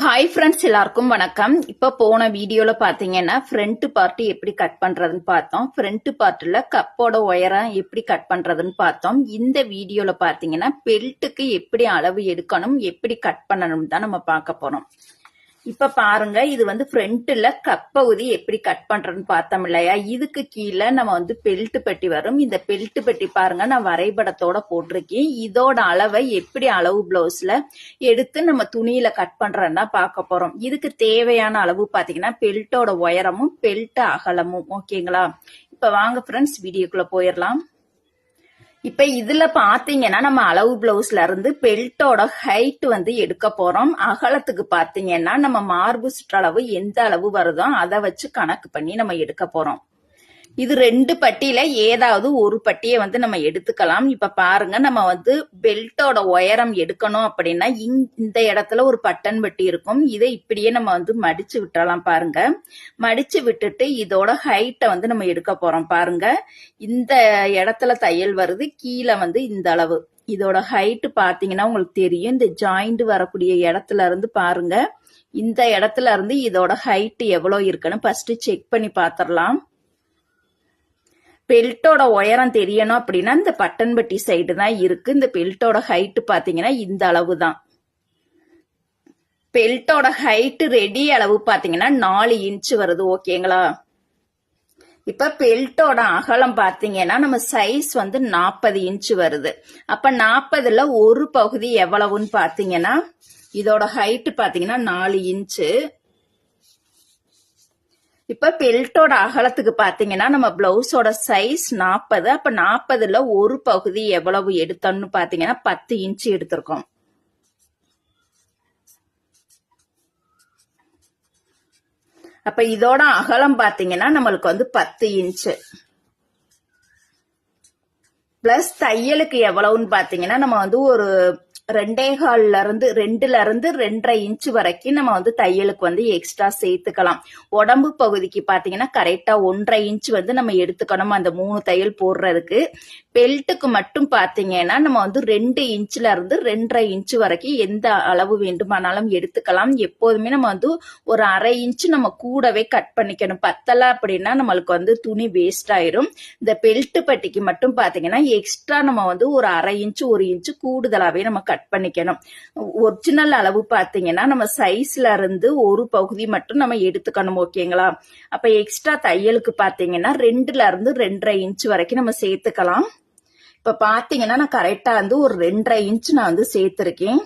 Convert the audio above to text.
Hi friends எல்லாருக்கும் வணக்கம். இப்போ போன வீடியோல பாத்தீங்கன்னா ஃப்ரண்ட் பார்ட்டு எப்படி கட் பண்றதுன்னு பார்த்தோம். ஃப்ரண்ட் பார்ட்டில் கப்போட உயரம் எப்படி கட் பண்றதுன்னு பார்த்தோம். இந்த வீடியோல பாத்தீங்கன்னா பெல்ட்டுக்கு எப்படி அளவு எடுக்கணும் எப்படி கட் பண்ணணும் தான் நம்ம பார்க்க போறோம். இப்ப பாருங்க இது வந்து ஃப்ரண்ட்ல கப்பகுதி எப்படி கட் பண்றேன்னு பார்த்தோம் இல்லையா? இதுக்கு கீழே நம்ம வந்து பெல்ட் பெட்டி வரும். இந்த பெல்ட் பெட்டி பாருங்க நான் வரைபடத்தோட போட்டிருக்கேன். இதோட அளவை எப்படி அளவு பிளவுஸ்ல எடுத்து நம்ம துணியில கட் பண்றேன்னா பார்க்க போறோம். இதுக்கு தேவையான அளவு பாத்தீங்கன்னா பெல்ட்டோட உயரமும் பெல்ட் அகலமும். ஓகேங்களா இப்ப வாங்க ஃப்ரெண்ட்ஸ் வீடியோக்குள்ள போயிடலாம். இப்ப இதுல பாத்தீங்கன்னா நம்ம அளவு பிளவுஸ்ல இருந்து பெல்ட்டோட ஹைட் வந்து எடுக்க போறோம். அகலத்துக்கு பாத்தீங்கன்னா நம்ம மார்பு சுற்றளவு எந்த அளவு வருதோ அதை வச்சு கணக்கு பண்ணி நம்ம எடுக்க போறோம். இது ரெண்டு பட்டியில ஏதாவது ஒரு பட்டியை வந்து நம்ம எடுத்துக்கலாம். இப்ப பாருங்க நம்ம வந்து பெல்ட்டோட உயரம் எடுக்கணும் அப்படின்னா இங்- இந்த இடத்துல ஒரு பட்டன் பட்டி இருக்கும். இதை இப்படியே நம்ம வந்து மடிச்சு விட்டுறலாம் பாருங்க. மடிச்சு விட்டுட்டு இதோட ஹைட்டை வந்து நம்ம எடுக்க போறோம் பாருங்க. இந்த இடத்துல தையல் வருது கீழே வந்து இந்த அளவு. இதோட ஹைட்டு பாத்தீங்கன்னா உங்களுக்கு தெரியும். இந்த ஜாயிண்ட் வரக்கூடிய இடத்துல இருந்து பாருங்க. இந்த இடத்துல இருந்து இதோட ஹைட் எவ்வளவு இருக்குன்னு ஃபர்ஸ்ட் செக் பண்ணி பாத்திரலாம் பெல்ட்டோட உயரம் தெரியணும் அப்படின்னா இந்த பட்டன்பட்டி சைடு தான் இருக்கு. இந்த பெல்ட்டோட ஹைட்டு பாத்தீங்கன்னா இந்த அளவு தான் பெல்ட்டோட ஹைட்டு ரெடி அளவு பாத்தீங்கன்னா நாலு இன்ச் வருது ஓகேங்களா இப்ப பெல்ட்டோட அகலம் பாத்தீங்கன்னா நம்ம சைஸ் வந்து நாற்பது இன்ச் வருது. அப்ப நாற்பதுல ஒரு பகுதி எவ்வளவுன்னு பாத்தீங்கன்னா இதோட ஹைட்டு பாத்தீங்கன்னா நாலு இன்ச்சு இப்ப பெல்ட்டோட அகலத்துக்கு பாத்தீங்கன்னா நம்ம பிளவுஸோட சைஸ் நாற்பது அப்ப நாற்பதுல ஒரு பகுதி எவ்வளவு எடுத்தோம்னு பாத்தீங்கன்னா பத்து இன்ச்சு எடுத்திருக்கோம். அப்ப இதோட அகலம் பாத்தீங்கன்னா நம்மளுக்கு வந்து பத்து இன்ச்சு பிளஸ் தையலுக்கு எவ்வளவுன்னு பாத்தீங்கன்னா நம்ம வந்து ஒரு ரெண்டேகால்ல இருந்து ரெண்டுல இருந்து ரெண்டரை இன்ச் வரைக்கும் நம்ம வந்து தையலுக்கு வந்து எக்ஸ்ட்ரா சேர்த்துக்கலாம். உடம்பு பகுதிக்கு பாத்தீங்கன்னா கரெக்டா ஒன்றரை இன்ச் வந்து நம்ம எடுத்துக்கணும். அந்த மூணு தையல் போடுறதுக்கு. பெல்ட்டுக்கு மட்டும் பாத்தீங்கன்னா நம்ம வந்து ரெண்டு இன்ச்ல இருந்து ரெண்டரை இன்ச் வரைக்கும் எந்த அளவு வேண்டுமானாலும் எடுத்துக்கலாம். எப்போதுமே நம்ம வந்து ஒரு அரை இன்ச் நம்ம கூடவே கட் பண்ணிக்கணும். பத்தல அப்படின்னா நம்மளுக்கு வந்து துணி வேஸ்ட் ஆயிரும். இந்த பெல்ட் பட்டிக்கு மட்டும் பாத்தீங்கன்னா எக்ஸ்ட்ரா நம்ம வந்து ஒரு அரை இன்ச் ஒரு இன்ச் கூடுதலாவே நம்ம கட் கட் பண்ணிக்கணும். ஒரிஜினல் அளவு பார்த்தீங்கன்னா நம்ம சைஸ்ல இருந்து ஒரு பகுதி மட்டும் நம்ம எடுத்துக்கணும் ஓகேங்களா அப்ப எக்ஸ்ட்ரா தையலுக்கு பார்த்தீங்கன்னா ரெண்டுல இருந்து ரெண்டரை இன்ச் வரைக்கும் நம்ம சேர்த்துக்கலாம். இப்ப பாத்தீங்கன்னா நான் கரெக்டா வந்து ஒரு ரெண்டரை இன்ச் நான் வந்து சேர்த்திருக்கேன்.